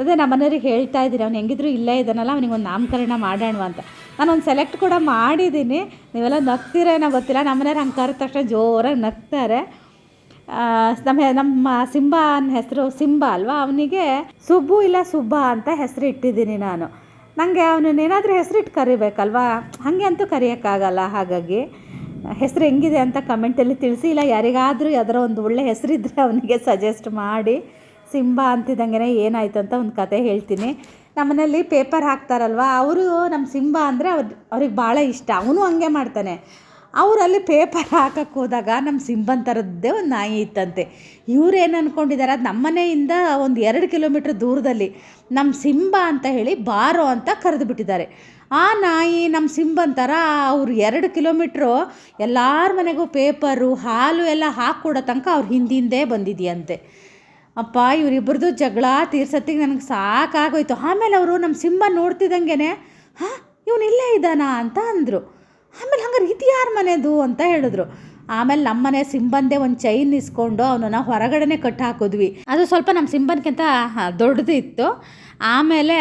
ಅದೇ ನಮ್ಮ ಮನೆಯವ್ರಿಗೆ ಹೇಳ್ತಾ ಇದ್ದೀನಿ ಅವ್ನು ಹೆಂಗಿದ್ರು ಇಲ್ಲೇ ಇದ್ದಾನಲ್ಲ, ಅವನಿಗೆ ಒಂದು ನಾಮಕರಣ ಮಾಡೋಣ ಅಂತ. ನಾನು ಒಂದು ಸೆಲೆಕ್ಟ್ ಕೂಡ ಮಾಡಿದ್ದೀನಿ. ನೀವೆಲ್ಲ ನಗ್ತಿರೇನೋ ಗೊತ್ತಿಲ್ಲ. ನಮ್ಮ ಮನೆಯವ್ರು ಹಂಗೆ ಕರೆದ ತಕ್ಷಣ ಜೋರಾಗಿ ನಗ್ತಾರೆ. ನಮ್ಮ ನಮ್ಮ ಸಿಂಬಾ ಅನ್ನೋ ಹೆಸರು ಸಿಂಬಾ ಅಲ್ವಾ? ಅವನಿಗೆ ಸುಬ್ಬು ಇಲ್ಲ ಸುಬ್ಬ ಅಂತ ಹೆಸರು ಇಟ್ಟಿದ್ದೀನಿ ನಾನು. ನನಗೆ ಅವನನ್ನೇನಾದರೂ ಹೆಸರಿಟ್ಟು ಕರಿಬೇಕಲ್ವಾ? ಹಾಗೆ ಅಂತೂ ಕರಿಯೋಕ್ಕಾಗಲ್ಲ ಹಾಗಾಗಿ. ಹೆಸರು ಹೆಂಗಿದೆ ಅಂತ ಕಮೆಂಟಲ್ಲಿ ತಿಳಿಸಿ. ಇಲ್ಲ, ಯಾರಿಗಾದರೂ ಯಾವ್ದಾರ ಒಂದು ಒಳ್ಳೆ ಹೆಸರಿದ್ದರೆ ಅವನಿಗೆ ಸಜೆಸ್ಟ್ ಮಾಡಿ. ಸಿಂಬಾ ಅಂತಿದ್ದಂಗೆ ಏನಾಯ್ತು ಅಂತ ಒಂದು ಕತೆ ಹೇಳ್ತೀನಿ. ನಮ್ಮನೇಲಿ ಪೇಪರ್ ಹಾಕ್ತಾರಲ್ವ, ಅವರು ನಮ್ಮ ಸಿಂಬ ಅಂದರೆ ಅವ್ರು, ಅವ್ರಿಗೆ ಭಾಳ ಇಷ್ಟ. ಅವನು ಹಂಗೆ ಮಾಡ್ತಾನೆ. ಅವರಲ್ಲಿ ಪೇಪರ್ ಹಾಕಕ್ಕೆ ಹೋದಾಗ ನಮ್ಮ ಸಿಂಬನ್ ಥರದ್ದೇ ಒಂದು ನಾಯಿ ಇತ್ತಂತೆ. ಇವ್ರು ಏನು ಅಂದ್ಕೊಂಡಿದ್ದಾರೆ ಅದು ನಮ್ಮ ಮನೆಯಿಂದ ಒಂದು ಎರಡು ಕಿಲೋಮೀಟ್ರ್ ದೂರದಲ್ಲಿ ನಮ್ಮ ಸಿಂಬ ಅಂತ ಹೇಳಿ ಬಾರೋ ಅಂತ ಕರೆದು ಬಿಟ್ಟಿದ್ದಾರೆ. ಆ ನಾಯಿ ನಮ್ಮ ಸಿಂಬನ್ ಥರ ಅವ್ರು ಎರಡು ಕಿಲೋಮೀಟ್ರು ಎಲ್ಲರ ಮನೆಗೂ ಪೇಪರು, ಹಾಲು ಎಲ್ಲ ಹಾಕ್ಕೊಡೋ ತನಕ ಅವ್ರು ಹಿಂದಿಂದೇ ಬಂದಿದೆಯಂತೆ. ಅಪ್ಪ ಇವರಿಬ್ಬರದು ಜಗಳ ತೀರ್ಸತ್ತಿಗೆ ನನಗೆ ಸಾಕಾಗೋಯ್ತು. ಆಮೇಲೆ ಅವರು ನಮ್ಮ ಸಿಂಬ ನೋಡ್ತಿದ್ದಂಗೆ ಹಾಂ, ಇವನು ಇಲ್ಲೇ ಇದ್ದಾನಾ? ಅಂತ ಅಂದರು. ಆಮೇಲೆ ಹಂಗಾರೆ ಇದು ಯಾರ ಮನೆದು ಅಂತ ಹೇಳಿದ್ರು. ಆಮೇಲೆ ನಮ್ಮ ಮನೆ ಸಿಂಬಂದೇ ಒಂದು ಚೈನ್ ಇಸ್ಕೊಂಡು ಅವನನ್ನ ಹೊರಗಡೆನೆ ಕಟ್ಟಿ ಹಾಕಿದ್ವಿ. ಅದು ಸ್ವಲ್ಪ ನಮ್ಮ ಸಿಂಬನ್ಗಿಂತ ದೊಡ್ಡದು ಇತ್ತು. ಆಮೇಲೆ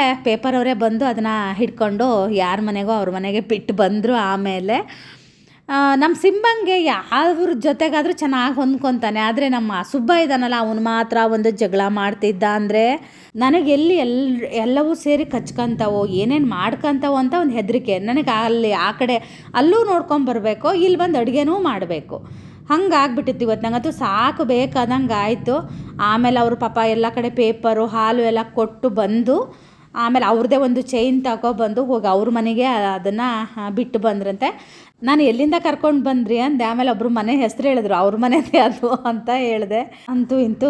ಅವರೇ ಬಂದು ಅದನ್ನು ಹಿಡ್ಕೊಂಡು ಯಾರ ಮನೆಗೋ ಅವ್ರ ಮನೆಗೆ ಬಿಟ್ಟು ಬಂದರು ಆಮೇಲೆ. ನಮ್ಮ ಸಿಂಬಂಗೆ ಯಾವ್ರ ಜೊತೆಗಾದರೂ ಚೆನ್ನಾಗಿ ಹೊಂದ್ಕೊತಾನೆ. ಆದರೆ ನಮ್ಮ ಸುಬ್ಬ ಇದ್ದಾನಲ್ಲ ಅವನು ಮಾತ್ರ ಒಂದು ಜಗಳ ಮಾಡ್ತಿದ್ದ ಅಂದರೆ ನನಗೆ ಎಲ್ಲಿ ಎಲ್, ಎಲ್ಲವೂ ಸೇರಿ ಕಚ್ಕೊಂತಾವೋ, ಏನೇನು ಮಾಡ್ಕೊಂತಾವೋ ಅಂತ ಒಂದು ಹೆದರಿಕೆ. ನನಗೆ ಅಲ್ಲಿ ಆ ಕಡೆ ಅಲ್ಲೂ ನೋಡ್ಕೊಂಬರ್ಬೇಕು ಇಲ್ಲಿ ಬಂದು ಅಡುಗೆನೂ ಮಾಡಬೇಕು. ಹಂಗಾಗ್ಬಿಟ್ಟಿತ್ತು ಇವತ್ತು ನಂಗಂತೂ ಸಾಕು ಬೇಕಾದಂಗೆ ಆಯಿತು. ಆಮೇಲೆ ಅವರು ಪಾಪ ಎಲ್ಲ ಕಡೆ ಪೇಪರು, ಹಾಲು ಎಲ್ಲ ಕೊಟ್ಟು ಬಂದು, ಆಮೇಲೆ ಅವ್ರದ್ದೇ ಒಂದು ಚೈನ್ ತಗೊಬಂದು ಹೋಗಿ ಅವ್ರ ಮನೆಗೆ ಅದನ್ನು ಬಿಟ್ಟು ಬಂದ್ರಂತೆ. ನಾನು ಎಲ್ಲಿಂದ ಕರ್ಕೊಂಡು ಬಂದ್ರಿ ಅಂದೆ. ಆಮೇಲೆ ಒಬ್ಬರು ಮನೆ ಹೆಸರು ಹೇಳಿದ್ರು, ಅವ್ರ ಮನೆದೇ ಅದು ಅಂತ ಹೇಳಿದೆ. ಅಂತೂ ಇಂತೂ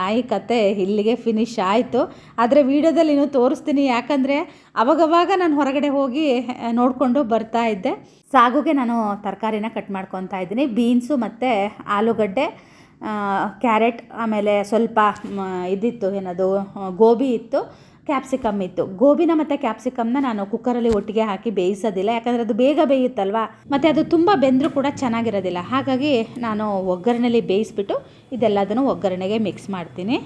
ನಾಯಿ ಕತೆ ಇಲ್ಲಿಗೆ ಫಿನಿಶ್ ಆಯಿತು. ಆದರೆ ವೀಡಿಯೋದಲ್ಲಿ ಇನ್ನೂ ತೋರಿಸ್ತೀನಿ. ಯಾಕಂದರೆ ಅವಾಗವಾಗ ನಾನು ಹೊರಗಡೆ ಹೋಗಿ ನೋಡಿಕೊಂಡು ಬರ್ತಾ ಇದ್ದೆ. ಸಾಗುಗೆ ನಾನು ತರಕಾರಿನ ಕಟ್ ಮಾಡ್ಕೊತಾ ಇದ್ದೀನಿ. ಬೀನ್ಸು ಮತ್ತು ಆಲೂಗಡ್ಡೆ ಕ್ಯಾರೆಟ್, ಆಮೇಲೆ ಸ್ವಲ್ಪ ಇದಿತ್ತು, ಏನದು ಗೋಬಿ ಇತ್ತು. ಕ್ಯಾಪ್ಸಿಕಮ್ ಇತ್ತು. ಗೋಬಿನ ಮತ್ತು ಕ್ಯಾಪ್ಸಿಕಮ್ನ ನಾನು ಕುಕ್ಕರಲ್ಲಿ ಒಟ್ಟಿಗೆ ಹಾಕಿ ಬೇಯಿಸೋದಿಲ್ಲ. ಯಾಕಂದರೆ ಅದು ಬೇಗ ಬೇಯುತ್ತಲ್ವಾ? ಮತ್ತು ಅದು ತುಂಬ ಬೆಂದರೂ ಕೂಡ ಚೆನ್ನಾಗಿರೋದಿಲ್ಲ. ಹಾಗಾಗಿ ನಾನು ಒಗ್ಗರಣೆಲಿ ಬೇಯಿಸ್ಬಿಟ್ಟು ಇದೆಲ್ಲದನ್ನು ಒಗ್ಗರಣೆಗೆ ಮಿಕ್ಸ್ ಮಾಡ್ತೀನಿ.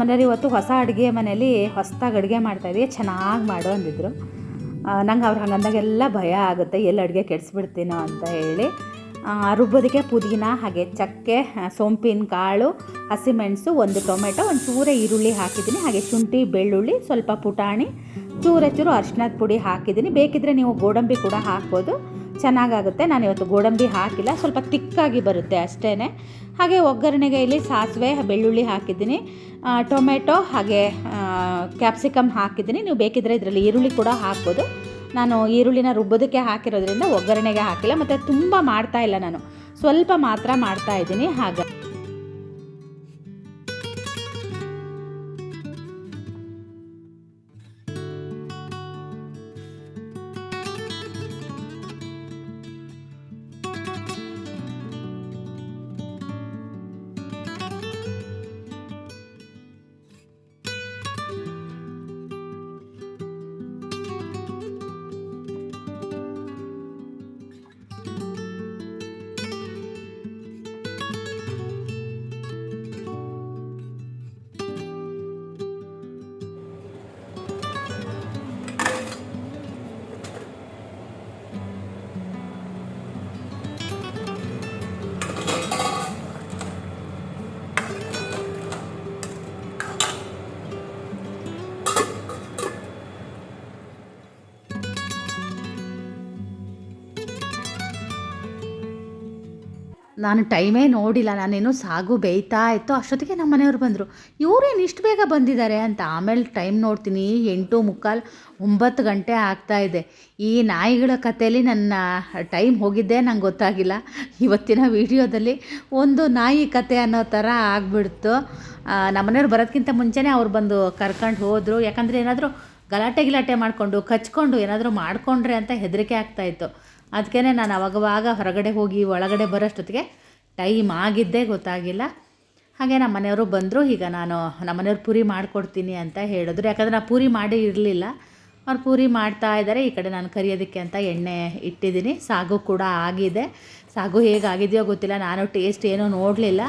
ಮನೆಯವ್ರು ಇವತ್ತು ಹೊಸ ಅಡುಗೆ ಮನೇಲಿ ಹೊಸ್ದಾಗಿ ಅಡುಗೆ ಮಾಡ್ತಾಯಿದ್ದೀವಿ ಚೆನ್ನಾಗಿ ಮಾಡು ಅಂದಿದ್ರು. ನಂಗೆ ಅವ್ರು ಹಂಗಂದಾಗೆಲ್ಲ ಭಯ ಆಗುತ್ತೆ. ಎಲ್ಲಿ ಅಡುಗೆ ಕೆಡಿಸ್ಬಿಡ್ತೀನೋ ಅಂತ ಹೇಳಿ. ರುಬ್ಬೋದಕ್ಕೆ ಪುದೀನ, ಹಾಗೆ ಚಕ್ಕೆ ಸೋಂಪಿನ ಕಾಳು ಹಸಿಮೆಣಸು ಒಂದು ಟೊಮೆಟೊ, ಒಂದು ಚೂರ ಈರುಳ್ಳಿ ಹಾಕಿದ್ದೀನಿ. ಹಾಗೆ ಶುಂಠಿ, ಬೆಳ್ಳುಳ್ಳಿ, ಸ್ವಲ್ಪ ಪುಟಾಣಿ, ಚೂರೆ ಚೂರು ಅರ್ಶಿನದ ಪುಡಿ ಹಾಕಿದ್ದೀನಿ. ಬೇಕಿದ್ರೆ ನೀವು ಗೋಡಂಬಿ ಕೂಡ ಹಾಕ್ಬೋದು. ಚೆನ್ನಾಗಾಗುತ್ತೆ. ನಾನು ಇವತ್ತು ಗೋಡಂಬಿ ಹಾಕಿಲ್ಲ. ಸ್ವಲ್ಪ ತಿಕ್ಕಾಗಿ ಬರುತ್ತೆ ಅಷ್ಟೇ ಹಾಗೆ ಒಗ್ಗರಣೆಗೆ ಇಲ್ಲಿ ಸಾಸಿವೆ, ಬೆಳ್ಳುಳ್ಳಿ ಹಾಕಿದ್ದೀನಿ. ಟೊಮೆಟೊ ಹಾಗೆ ಕ್ಯಾಪ್ಸಿಕಮ್ ಹಾಕಿದ್ದೀನಿ. ನೀವು ಬೇಕಿದ್ರೆ ಇದರಲ್ಲಿ ಈರುಳ್ಳಿ ಕೂಡ ಹಾಕ್ಬೋದು. ನಾನು ಈರುಳ್ಳಿನ ರುಬ್ಬೋದಕ್ಕೆ ಹಾಕಿರೋದ್ರಿಂದ ಒಗ್ಗರಣೆಗೆ ಹಾಕಿಲ್ಲ. ಮತ್ತು ತುಂಬ ಮಾಡ್ತಾ ಇಲ್ಲ ನಾನು. ಸ್ವಲ್ಪ ಮಾತ್ರ ಮಾಡ್ತಾ ಇದ್ದೀನಿ. ಹಾಗೆ ನಾನು ಟೈಮೇ ನೋಡಿಲ್ಲ, ನಾನೇನು ಸಾಗು ಬೇಯ್ತಾ ಇತ್ತು. ಅಷ್ಟೊತ್ತಿಗೆ ನಮ್ಮ ಮನೆಯವ್ರು ಬಂದರು, ಇವರೇನು ಇಷ್ಟು ಬೇಗ ಬಂದಿದ್ದಾರೆ? ಅಂತ. ಆಮೇಲೆ ಟೈಮ್ ನೋಡ್ತೀನಿ, ಎಂಟು ಮುಕ್ಕಾಲು ಒಂಬತ್ತು ಗಂಟೆ ಆಗ್ತಾ ಇದೆ. ಈ ನಾಯಿಗಳ ಕಥೆಯಲ್ಲಿ ನನ್ನ ಟೈಮ್ ಹೋಗಿದ್ದೇ ನಂಗೆ ಗೊತ್ತಾಗಿಲ್ಲ. ಇವತ್ತಿನ ವಿಡಿಯೋದಲ್ಲಿ ಒಂದು ನಾಯಿ ಕತೆ ಅನ್ನೋ ಥರ ಆಗ್ಬಿಡ್ತು. ನಮ್ಮನೆಯವ್ರು ಬರೋದಕ್ಕಿಂತ ಮುಂಚೆನೇ ಅವ್ರು ಬಂದು ಕರ್ಕೊಂಡು ಹೋದರು. ಯಾಕಂದರೆ ಏನಾದರೂ ಗಲಾಟೆ ಗಿಲಾಟೆ ಮಾಡಿಕೊಂಡು, ಕಚ್ಕೊಂಡು ಏನಾದರೂ ಮಾಡಿಕೊಂಡ್ರೆ ಅಂತ ಹೆದರಿಕೆ ಆಗ್ತಾಯಿತ್ತು ಅದಕ್ಕೇ ನಾನು ಅವಾಗವಾಗ ಹೊರಗಡೆ ಹೋಗಿ ಒಳಗಡೆ ಬರೋಷ್ಟೊತ್ತಿಗೆ ಟೈಮ್ ಆಗಿದ್ದೇ ಗೊತ್ತಾಗಿಲ್ಲ. ಹಾಗೆ ನಮ್ಮ ಮನೆಯವರು ಬಂದರು, ಈಗ ನಾನು ನಮ್ಮ ಮನೆಯವ್ರು ಪೂರಿ ಮಾಡಿಕೊಡ್ತೀನಿ ಅಂತ ಹೇಳಿದ್ರು. ಯಾಕಂದರೆ ನಾನು ಪೂರಿ ಮಾಡಿ ಇರಲಿಲ್ಲ. ಅವ್ರು ಪೂರಿ ಮಾಡ್ತಾ ಇದ್ದಾರೆ, ಈ ಕಡೆ ನಾನು ಕರಿಯೋದಕ್ಕೆ ಅಂತ ಎಣ್ಣೆ ಇಟ್ಟಿದ್ದೀನಿ. ಸಾಗು ಕೂಡ ಆಗಿದೆ. ಸಾಗು ಹೇಗಾಗಿದೆಯೋ ಗೊತ್ತಿಲ್ಲ, ನಾನು ಟೇಸ್ಟ್ ಏನೂ ನೋಡಲಿಲ್ಲ.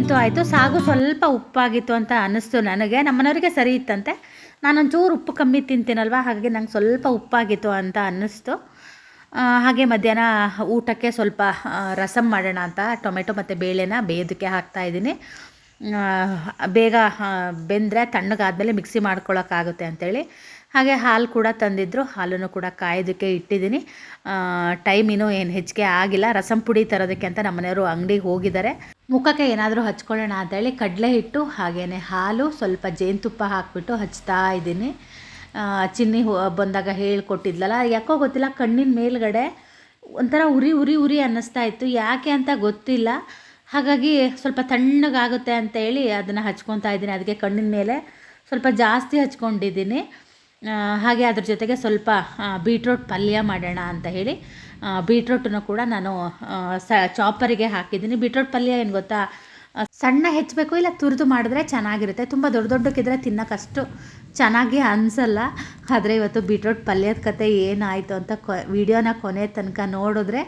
ಅಂತೂ ಆಯಿತು. ಸಾಗು ಸ್ವಲ್ಪ ಉಪ್ಪಾಗಿತ್ತು ಅಂತ ಅನ್ನಿಸ್ತು ನನಗೆ. ನಮ್ಮನವರಿಗೆ ಸರಿ ಇತ್ತಂತೆ. ನಾನೊಂಚೂರು ಉಪ್ಪು ಕಮ್ಮಿ ತಿಂತೀನಲ್ವ? ಹಾಗಾಗಿ ನಂಗೆ ಸ್ವಲ್ಪ ಉಪ್ಪಾಗಿತ್ತು ಅಂತ ಅನ್ನಿಸ್ತು. ಹಾಗೆ ಮಧ್ಯಾಹ್ನ ಊಟಕ್ಕೆ ಸ್ವಲ್ಪ ರಸಂ ಮಾಡೋಣ ಅಂತ ಟೊಮೆಟೊ ಮತ್ತು ಬೇಳೆನ ಬೇಯೋದಕ್ಕೆ ಹಾಕ್ತಾ ಆ, ಬೇಗ ಬೆಂದರೆ ತಣ್ಣಗಾದಮೇಲೆ ಮಿಕ್ಸಿ ಮಾಡ್ಕೊಳ್ಳೋಕ್ಕಾಗುತ್ತೆ ಅಂತೇಳಿ. ಹಾಗೆ ಹಾಲು ಕೂಡ ತಂದಿದ್ದರು ಹಾಲನ್ನು ಕೂಡ ಕಾಯೋದಕ್ಕೆ ಇಟ್ಟಿದ್ದೀನಿ. ಟೈಮ್ ಇನ್ನೂ ಏನು ಹೆಚ್ಚಿಗೆ ಆಗಿಲ್ಲ. ರಸಂ ಪುಡಿ ತರೋದಕ್ಕೆ ಅಂತ ನಮ್ಮನೆಯವರು ಅಂಗಡಿಗೆ ಹೋಗಿದ್ದಾರೆ. ಮುಖಕ್ಕೆ ಏನಾದರೂ ಹಚ್ಕೊಳ್ಳೋಣ ಅಂತೇಳಿ ಕಡಲೆ ಹಿಟ್ಟು ಹಾಗೆಯೇ ಹಾಲು ಸ್ವಲ್ಪ ಜೇನುತುಪ್ಪ ಹಾಕಿಬಿಟ್ಟು ಹಚ್ತಾ ಇದ್ದೀನಿ. ಚಿನ್ನಿ ಬಂದಾಗ ಹೇಳ್ಕೊಟ್ಟಿದ್ಲಲ್ಲ, ಯಾಕೋ ಗೊತ್ತಿಲ್ಲ, ಕಣ್ಣಿನ ಮೇಲ್ಗಡೆ ಒಂಥರ ಉರಿ ಉರಿ ಉರಿ ಅನ್ನಿಸ್ತಾ ಇತ್ತು. ಯಾಕೆ ಅಂತ ಗೊತ್ತಿಲ್ಲ. ಹಾಗಾಗಿ ಸ್ವಲ್ಪ ತಣ್ಣಗಾಗುತ್ತೆ ಅಂತ ಹೇಳಿ ಅದನ್ನು ಹಚ್ಕೊತಾ ಇದ್ದೀನಿ. ಅದಕ್ಕೆ ಕಣ್ಣಿನ ಮೇಲೆ ಸ್ವಲ್ಪ ಜಾಸ್ತಿ ಹಚ್ಕೊಂಡಿದ್ದೀನಿ. ಹಾಗೆ ಅದ್ರ ಜೊತೆಗೆ ಸ್ವಲ್ಪ ಬೀಟ್ರೋಟ್ ಪಲ್ಯ ಮಾಡೋಣ ಅಂತ ಹೇಳಿ ಬೀಟ್ರೋಟನ್ನು ಕೂಡ ನಾನು ಸ ಚಾಪರಿಗೆ ಹಾಕಿದ್ದೀನಿ. ಬೀಟ್ರೋಟ್ ಪಲ್ಯ ಏನು ಗೊತ್ತಾ? ಸಣ್ಣ ಹೆಚ್ಚಬೇಕು ಇಲ್ಲ ತುರಿದು ಮಾಡಿದ್ರೆ ಚೆನ್ನಾಗಿರುತ್ತೆ. ತುಂಬ ದೊಡ್ಡ ದೊಡ್ಡಕ್ಕಿದ್ರೆ ತಿನ್ನೋಕ್ಕಷ್ಟು ಚೆನ್ನಾಗಿ ಅನಿಸಲ್ಲ. ಆದರೆ ಇವತ್ತು ಬೀಟ್ರೋಟ್ ಪಲ್ಯದ ಕತೆ ಏನಾಯಿತು ಅಂತ ಕೊ, ವಿಡಿಯೋನ ಕೊನೆ ತನಕ ನೋಡಿದ್ರೆ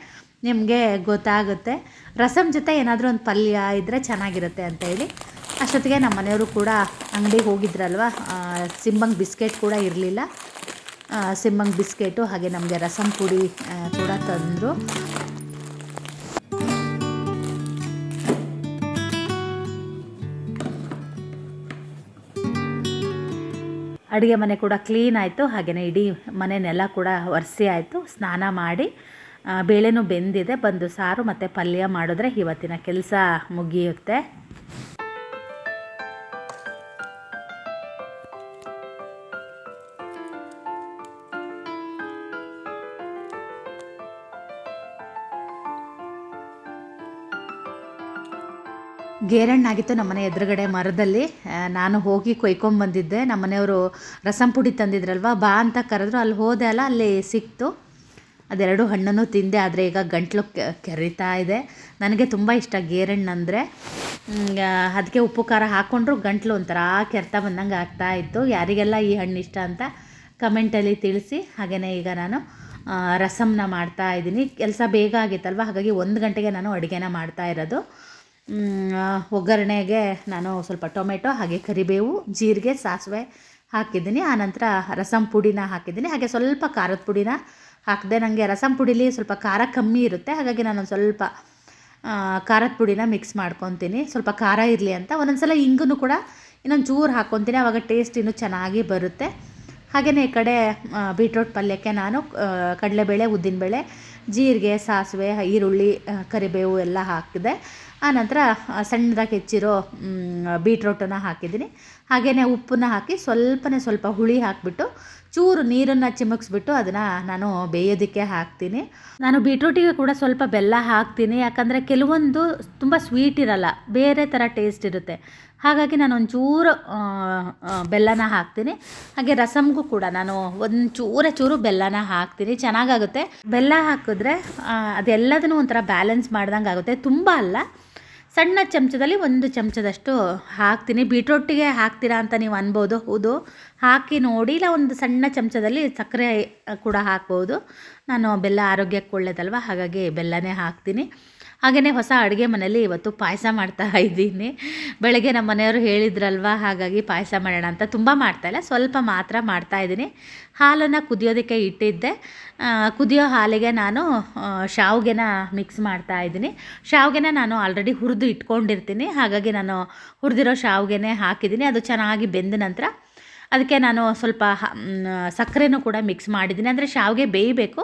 ನಿಮಗೆ ಗೊತ್ತಾಗುತ್ತೆ. ರಸಮ್ ಜೊತೆ ಏನಾದರೂ ಒಂದು ಪಲ್ಯ ಇದ್ದರೆ ಚೆನ್ನಾಗಿರುತ್ತೆ ಅಂತ ಹೇಳಿ. ಅಷ್ಟೊತ್ತಿಗೆ ನಮ್ಮ ಮನೆಯವರು ಕೂಡ ಅಂಗಡಿಗೆ ಹೋಗಿದ್ರಲ್ವ? ಸಿಂಬಂಗ್ ಬಿಸ್ಕೆಟ್ ಕೂಡ ಇರಲಿಲ್ಲ. ಸಿಂಬಂಗ್ ಬಿಸ್ಕೆಟು, ಹಾಗೆ ನಮಗೆ ರಸಂ ಪುಡಿ ಕೂಡ ತಂದರು. ಅಡುಗೆ ಮನೆ ಕೂಡ ಕ್ಲೀನ್ ಆಯಿತು. ಹಾಗೆಯೇ ಇಡೀ ಮನೆ ಕೂಡ ಒರೆಸಿ ಆಯಿತು. ಸ್ನಾನ ಮಾಡಿ ಬೇಳೆನೂ ಬೆಂದಿದೆ. ಬಂದು ಸಾರು ಮತ್ತು ಪಲ್ಯ ಮಾಡಿದ್ರೆ ಇವತ್ತಿನ ಕೆಲಸ ಮುಗಿಯುತ್ತೆ. ಗೇರಣ್ಣಾಗಿತ್ತು ನಮ್ಮನೆ ಎದುರುಗಡೆ ಮರದಲ್ಲಿ. ನಾನು ಹೋಗಿ ಕೊಯ್ಕೊಂಬಂದಿದ್ದೆ ನಮ್ಮನೆಯವರು ರಸಂ ಪುಡಿ ತಂದಿದ್ರಲ್ವ, ಬಾ ಅಂತ ಕರೆದ್ರು. ಅಲ್ಲಿ ಹೋದೆ ಅಲ್ಲ, ಅಲ್ಲಿ ಸಿಕ್ತು. ಅದೆರಡು ಹಣ್ಣನ್ನು ತಿಂದೆ, ಆದರೆ ಈಗ ಗಂಟ್ಲು ಕೆರೀತಾ ಇದೆ. ನನಗೆ ತುಂಬ ಇಷ್ಟ ಗೇರಣ್ಣು ಅಂದರೆ. ಅದಕ್ಕೆ ಉಪ್ಪು ಖಾರ ಹಾಕ್ಕೊಂಡ್ರು ಗಂಟ್ಲು ಒಂಥರ ಕೆರ್ತಾ ಬಂದಂಗೆ ಆಗ್ತಾ ಇತ್ತು. ಯಾರಿಗೆಲ್ಲ ಈ ಹಣ್ಣು ಇಷ್ಟ ಅಂತ ಕಮೆಂಟಲ್ಲಿ ತಿಳಿಸಿ. ಹಾಗೆಯೇ ಈಗ ನಾನು ರಸಮ್ನ ಮಾಡ್ತಾ ಇದ್ದೀನಿ. ಕೆಲಸ ಬೇಗ ಆಗಿತ್ತಲ್ವ? ಹಾಗಾಗಿ ಒಂದು ಗಂಟೆಗೆ ನಾನು ಅಡುಗೆನ ಮಾಡ್ತಾ ಇರೋದು. ಒಗ್ಗರಣೆಗೆ ನಾನು ಸ್ವಲ್ಪ ಟೊಮೆಟೊ, ಹಾಗೆ ಕರಿಬೇವು, ಜೀರಿಗೆ, ಸಾಸಿವೆ ಹಾಕಿದ್ದೀನಿ. ಆನಂತರ ರಸಂ ಪುಡಿನ ಹಾಕಿದ್ದೀನಿ. ಹಾಗೆ ಸ್ವಲ್ಪ ಖಾರದ ಪುಡಿನ ಹಾಕಿದೆ ನನಗೆ ರಸಂ ಪುಡಿಲಿ ಸ್ವಲ್ಪ ಖಾರ ಕಮ್ಮಿ ಇರುತ್ತೆ. ಹಾಗಾಗಿ ನಾನು ಸ್ವಲ್ಪ ಖಾರದ ಪುಡಿನ ಮಿಕ್ಸ್ ಮಾಡ್ಕೊತೀನಿ. ಸ್ವಲ್ಪ ಖಾರ ಇರಲಿ ಅಂತ. ಒಂದೊಂದು ಸಲ ಹಿಂಗೂ ಕೂಡ ಇನ್ನೊಂದು ಚೂರು ಹಾಕ್ಕೊತೀನಿ. ಆವಾಗ ಟೇಸ್ಟ್ ಇನ್ನೂ ಚೆನ್ನಾಗಿ ಬರುತ್ತೆ. ಹಾಗೆಯೇ ಈ ಕಡೆ ಬೀಟ್ರೋಟ್ ಪಲ್ಯಕ್ಕೆ ನಾನು ಕಡಲೆಬೇಳೆ, ಉದ್ದಿನಬೇಳೆ, ಜೀರಿಗೆ, ಸಾಸಿವೆ, ಈರುಳ್ಳಿ ಕರಿಬೇವು ಎಲ್ಲ ಹಾಕಿದೆ. ಆನಂತರ ಸಣ್ಣದಾಗಿ ಹೆಚ್ಚಿರೋ ಬೀಟ್ರೋಟನ್ನು ಹಾಕಿದ್ದೀನಿ. ಹಾಗೆಯೇ ಉಪ್ಪನ್ನ ಹಾಕಿ ಸ್ವಲ್ಪನೇ ಸ್ವಲ್ಪ ಹುಳಿ ಹಾಕಿಬಿಟ್ಟು ಚೂರು ನೀರನ್ನು ಚಿಮುಕ್ಸ್ಬಿಟ್ಟು ಅದನ್ನು ನಾನು ಬೇಯೋದಕ್ಕೆ ಹಾಕ್ತೀನಿ. ನಾನು ಬೀಟ್ರೂಟಿಗೆ ಕೂಡ ಸ್ವಲ್ಪ ಬೆಲ್ಲ ಹಾಕ್ತೀನಿ. ಯಾಕಂದರೆ ಕೆಲವೊಂದು ತುಂಬ ಸ್ವೀಟ್ ಇರಲ್ಲ, ಬೇರೆ ಥರ ಟೇಸ್ಟ್ ಇರುತ್ತೆ. ಹಾಗಾಗಿ ನಾನು ಒಂಚೂರು ಬೆಲ್ಲನ ಹಾಕ್ತೀನಿ. ಹಾಗೆ ರಸಮ್ಗೂ ಕೂಡ ನಾನು ಒಂದು ಚೂರೇ ಬೆಲ್ಲನ ಹಾಕ್ತೀನಿ. ಚೆನ್ನಾಗಾಗುತ್ತೆ. ಬೆಲ್ಲ ಹಾಕಿದ್ರೆ ಅದೆಲ್ಲದನ್ನೂ ಒಂಥರ ಬ್ಯಾಲೆನ್ಸ್ ಮಾಡ್ದಂಗೆ ಆಗುತ್ತೆ ತುಂಬ ಅಲ್ಲ ಸಣ್ಣ ಚಮಚದಲ್ಲಿ ಒಂದು ಚಮಚದಷ್ಟು ಹಾಕ್ತೀನಿ. ಬೀಟ್ರೊಟ್ಟಿಗೆ ಹಾಕ್ತೀರಾ ಅಂತ ನೀವು ಅನ್ಬೋದು. ಹೌದು. ಹಾಕಿ ನೋಡಿ, ಇಲ್ಲ ಒಂದು ಸಣ್ಣ ಚಮಚದಲ್ಲಿ ಸಕ್ಕರೆ ಕೂಡ ಹಾಕ್ಬೋದು. ನಾನು ಬೆಲ್ಲ ಆರೋಗ್ಯಕ್ಕೆ ಒಳ್ಳೆಯದಲ್ವ ಹಾಗಾಗಿ ಬೆಲ್ಲನೇ ಹಾಕ್ತೀನಿ. ಹಾಗೆಯೇ ಹೊಸ ಅಡುಗೆ ಮನೇಲಿ ಇವತ್ತು ಪಾಯಸ ಮಾಡ್ತಾ ಇದ್ದೀನಿ. ಬೆಳಗ್ಗೆ ನಮ್ಮ ಮನೆಯವರು ಹೇಳಿದ್ರಲ್ವ, ಹಾಗಾಗಿ ಪಾಯಸ ಮಾಡೋಣ ಅಂತ ತುಂಬ ಮಾಡ್ತಾಯಿಲ್ಲ ಸ್ವಲ್ಪ ಮಾತ್ರ ಮಾಡ್ತಾ ಇದ್ದೀನಿ. ಹಾಲನ್ನು ಕುದಿಯೋದಕ್ಕೆ ಇಟ್ಟಿದ್ದೆ. ಕುದಿಯೋ ಹಾಲಿಗೆ ನಾನು ಶಾವ್ಗೆನ ಮಿಕ್ಸ್ ಮಾಡ್ತಾ ಇದ್ದೀನಿ. ಶಾವಿಗೆನ ನಾನು ಆಲ್ರೆಡಿ ಹುರಿದು ಇಟ್ಕೊಂಡಿರ್ತೀನಿ, ಹಾಗಾಗಿ ನಾನು ಹುರಿದಿರೋ ಶಾವಿಗೆನೇ ಹಾಕಿದ್ದೀನಿ. ಅದು ಚೆನ್ನಾಗಿ ಬೆಂದ ನಂತರ ಅದಕ್ಕೆ ನಾನು ಸ್ವಲ್ಪ ಸಕ್ಕರೆನೂ ಕೂಡ ಮಿಕ್ಸ್ ಮಾಡಿದ್ದೀನಿ. ಅಂದರೆ ಶಾವಿಗೆ ಬೇಯಬೇಕು.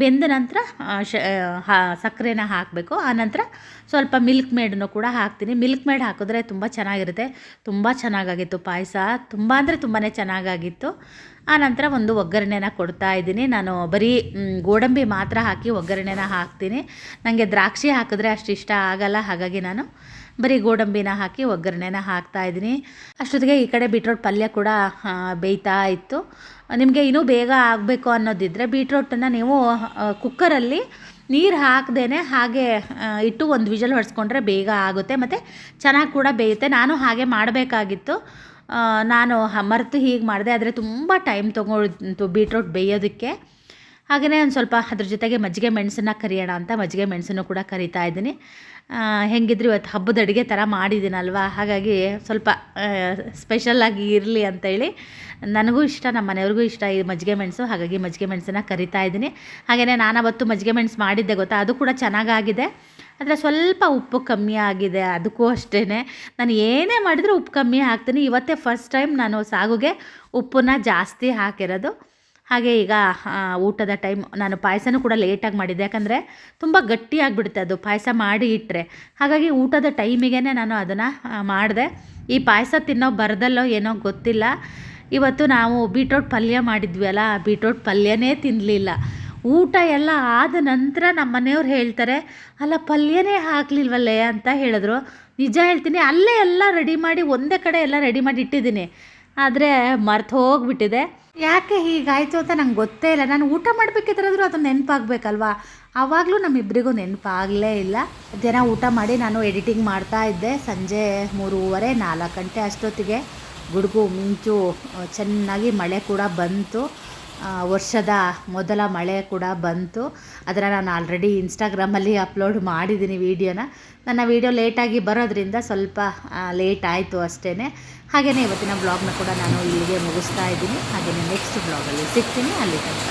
ಬೆಂದ ನಂತರ ಶ ಸಕ್ಕರೆನ ಹಾಕಬೇಕು. ಆನಂತರ ಸ್ವಲ್ಪ ಮಿಲ್ಕ್ ಮೇಡನ್ನು ಕೂಡ ಹಾಕ್ತೀನಿ. ಮಿಲ್ಕ್ ಮೇಡ್ ಹಾಕಿದ್ರೆ ತುಂಬ ಚೆನ್ನಾಗಿರುತ್ತೆ. ತುಂಬ ಚೆನ್ನಾಗಾಗಿತ್ತು ಪಾಯಸ. ತುಂಬ ಅಂದರೆ ತುಂಬಾ ಚೆನ್ನಾಗಾಗಿತ್ತು. ಆನಂತರ ಒಂದು ಒಗ್ಗರಣೆನ ಕೊಡ್ತಾ ಇದ್ದೀನಿ. ನಾನು ಬರೀ ಗೋಡಂಬಿ ಮಾತ್ರ ಹಾಕಿ ಒಗ್ಗರಣೆನ ಹಾಕ್ತೀನಿ. ನನಗೆ ದ್ರಾಕ್ಷಿ ಹಾಕಿದ್ರೆ ಅಷ್ಟು ಇಷ್ಟ ಆಗಲ್ಲ. ಹಾಗಾಗಿ ನಾನು ಬರೀ ಗೋಡಂಬಿನ ಹಾಕಿ, ಒಗ್ಗರಣೆನ ಹಾಕ್ತಾ ಇದ್ದೀನಿ. ಅಷ್ಟೊತ್ತಿಗೆ ಈ ಕಡೆ ಬೀಟ್ರೋಟ್ ಪಲ್ಯ ಕೂಡ ಬೇಯ್ತಾ ಇತ್ತು. ನಿಮಗೆ ಇನ್ನೂ ಬೇಗ ಆಗಬೇಕು ಅನ್ನೋದಿದ್ದರೆ ಬೀಟ್ರೋಟನ್ನು ನೀವು ಕುಕ್ಕರಲ್ಲಿ ನೀರು ಹಾಕ್ದೇ ಹಾಗೆ ಇಟ್ಟು ಒಂದು ವಿಜಲ್ ಹೊಡೆಸ್ಕೊಂಡ್ರೆ ಬೇಗ ಆಗುತ್ತೆ. ಮತ್ತು ಚೆನ್ನಾಗಿ ಕೂಡ ಬೇಯುತ್ತೆ. ನಾನು ಹಾಗೆ ಮಾಡಬೇಕಾಗಿತ್ತು. ನಾನು ಮರೆತು ಹೀಗೆ ಮಾಡಿದೆ. ಆದರೆ ತುಂಬ ಟೈಮ್ ತೊಗೊಳ್ತು ಬೀಟ್ರೋಟ್ ಬೇಯೋದಕ್ಕೆ. ಹಾಗೆಯೇ ಒಂದು ಸ್ವಲ್ಪ ಅದ್ರ ಜೊತೆಗೆ ಮಜ್ಜಿಗೆ ಮೆಣಸನ್ನ ಕರಿಯೋಣ ಅಂತ ಮಜ್ಜಿಗೆ ಮೆಣಸನ್ನು ಕೂಡ ಕರಿತಾ ಇದ್ದೀನಿ. ಹೆಂಗಿದ್ರು ಇವತ್ತು ಹಬ್ಬದ ಅಡುಗೆ ಥರ ಮಾಡಿದ್ದೀನಲ್ವಾ? ಹಾಗಾಗಿ ಸ್ವಲ್ಪ ಸ್ಪೆಷಲ್ಲಾಗಿ ಇರಲಿ ಅಂತೇಳಿ ನನಗೂ ಇಷ್ಟ, ನಮ್ಮ ಮನೆಯವ್ರಿಗೂ ಇಷ್ಟ ಈ ಮಜ್ಜಿಗೆ ಮೆಣಸು. ಹಾಗಾಗಿ ಮಜ್ಜಿಗೆ ಮೆಣಸನ್ನ ಕರಿತಾ ಇದ್ದೀನಿ. ಹಾಗೆಯೇ ನಾನು ಅವತ್ತು ಮಜ್ಜಿಗೆ ಮೆಣಸು ಮಾಡಿದ್ದೆ ಗೊತ್ತಾ? ಅದು ಕೂಡ ಚೆನ್ನಾಗಾಗಿದೆ. ಆದರೆ ಸ್ವಲ್ಪ ಉಪ್ಪು ಕಮ್ಮಿ ಆಗಿದೆ, ಅದಕ್ಕೂ ಅಷ್ಟೇ ನಾನು ಏನೇ ಮಾಡಿದರೂ ಉಪ್ಪು ಕಮ್ಮಿ ಹಾಕ್ತೀನಿ. ಇವತ್ತೇ ಫಸ್ಟ್ ಟೈಮ್ ನಾನು ಸಾಗುಗೆ ಉಪ್ಪನ್ನ ಜಾಸ್ತಿ ಹಾಕಿರೋದು. ಹಾಗೆ ಈಗ ಊಟದ ಟೈಮ್ ನಾನು ಪಾಯಸನೂ ಕೂಡ ಲೇಟಾಗಿ ಮಾಡಿದ್ದೆ. ಯಾಕಂದರೆ ತುಂಬ ಗಟ್ಟಿಯಾಗಿಬಿಡುತ್ತೆ ಅದು. ಪಾಯಸ ಮಾಡಿ ಇಟ್ಟರೆ ಹಾಗಾಗಿ ಊಟದ ಟೈಮಿಗೆ ನಾನು ಅದನ್ನು ಮಾಡಿದೆ. ಈ ಪಾಯಸ ತಿನ್ನೋ ಬರದಲ್ಲೋ ಏನೋ ಗೊತ್ತಿಲ್ಲ. ಇವತ್ತು ನಾವು ಬೀಟ್ರೋಟ್ ಪಲ್ಯ ಮಾಡಿದ್ವಿ ಅಲ್ಲ ಬೀಟ್ರೋಟ್ ಪಲ್ಯನೇ ತಿನ್ನಲಿಲ್ಲ ಊಟ ಎಲ್ಲ ಆದ ನಂತರ ನಮ್ಮ ಮನೆಯವ್ರು ಹೇಳ್ತಾರೆ, ಅಲ್ಲ, ಪಲ್ಯನೇ ಹಾಕ್ಲಿಲ್ವಲ್ಲೇ? ಅಂತ ಹೇಳಿದ್ರು. ನಿಜ ಹೇಳ್ತೀನಿ, ಅಲ್ಲೇ ಎಲ್ಲ ರೆಡಿ ಮಾಡಿ ಒಂದೇ ಕಡೆ ಎಲ್ಲ ರೆಡಿ ಮಾಡಿ ಇಟ್ಟಿದ್ದೀನಿ. ಆದರೆ ಮರ್ತು ಹೋಗ್ಬಿಟ್ಟಿದೆ. ಯಾಕೆ ಹೀಗಾಯಿತು ಅಂತ ನಂಗೆ ಗೊತ್ತೇ ಇಲ್ಲ. ನಾನು ಊಟ ಮಾಡಬೇಕಿದ್ರಾದ್ರೂ ಅದು ನೆನಪಾಗಬೇಕಲ್ವಾ? ಆವಾಗಲೂ ನಮ್ಮಿಬ್ಬರಿಗೂ ನೆನಪಾಗಲೇ ಇಲ್ಲ. ಜನ ಊಟ ಮಾಡಿ ನಾನು ಎಡಿಟಿಂಗ್ ಮಾಡ್ತಾ ಇದ್ದೆ. ಸಂಜೆ ಮೂರುವರೆ, ನಾಲ್ಕು ಗಂಟೆ ಅಷ್ಟೊತ್ತಿಗೆ ಗುಡುಗು, ಮಿಂಚು ಚೆನ್ನಾಗಿ ಮಳೆ ಕೂಡ ಬಂತು. ವರ್ಷದ ಮೊದಲ ಮಳೆ ಕೂಡ ಬಂತು. ಅದನ್ನು ನಾನು ಆಲ್ರೆಡಿ ಇನ್ಸ್ಟಾಗ್ರಾಮಲ್ಲಿ ಅಪ್ಲೋಡ್ ಮಾಡಿದ್ದೀನಿ ವೀಡಿಯೋನ. ನನ್ನ ವೀಡಿಯೋ ಲೇಟಾಗಿ ಬರೋದ್ರಿಂದ ಸ್ವಲ್ಪ ಲೇಟ್ ಆಯಿತು ಅಷ್ಟೇ ಹಾಗೆಯೇ ಇವತ್ತಿನ ಬ್ಲಾಗ್ನ ಕೂಡ ನಾನು ಇಲ್ಲಿಗೆ ಮುಗಿಸ್ತಾ ಇದ್ದೀನಿ. ಹಾಗೆಯೇ ನೆಕ್ಸ್ಟ್ ಬ್ಲಾಗಲ್ಲಿ ಸಿಗ್ತೀನಿ. ಅಲ್ಲಿ ತನಕ